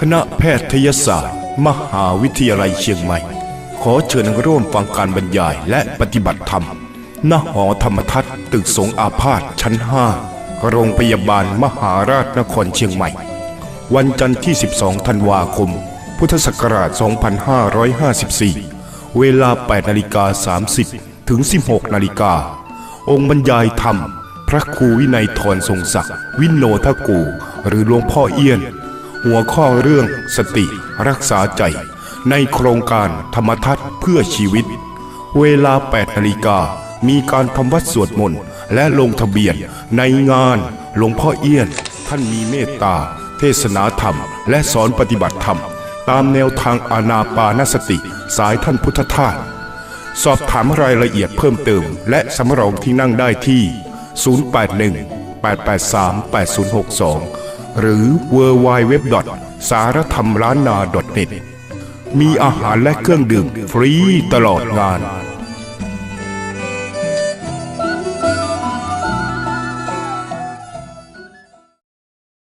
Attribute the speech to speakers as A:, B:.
A: คณะแพทยศาสตร์ มหาวิทยาลัยเชียงใหม่ ขอเชิญร่วมฟังการบรรยายและปฏิบัติธรรม ณ หอธรรมทัศน์ตึกสงอาพาธชั้น 5 โรงพยาบาลมหาราชนครเชียงใหม่ วันจันทร์ที่ 12 ธันวาคม พุทธศักราช 2554 เวลา 8 นาฬิกา 30 ถึง 16 นาฬิกา องค์บรรยายธรรม พระครูวินัยทรทรงศักดิ์ วินโนทกู หรือหลวงพ่อเอี้ยน หัวข้อเรื่องสติรักษาใจ ในโครงการธรรมทัศน์เพื่อชีวิต เวลา 8นาฬิกามีการทำวัดสวดมนต์และลงทะเบียนในงานหลวงพ่อเอี้ยน ท่านมีเมตตา เทศนาธรรม และสอนปฏิบัติธรรม ตามแนวทางอานาปานสติ สายท่านพุทธทาสสอบถามรายละเอียดเพิ่มเติม และสำรองที่นั่งได้ที่ 081 883 8062 หรือ w w w สารธรรมร้านนา .net มีอาหารและเครื่องดื่มฟรีตลอดงาน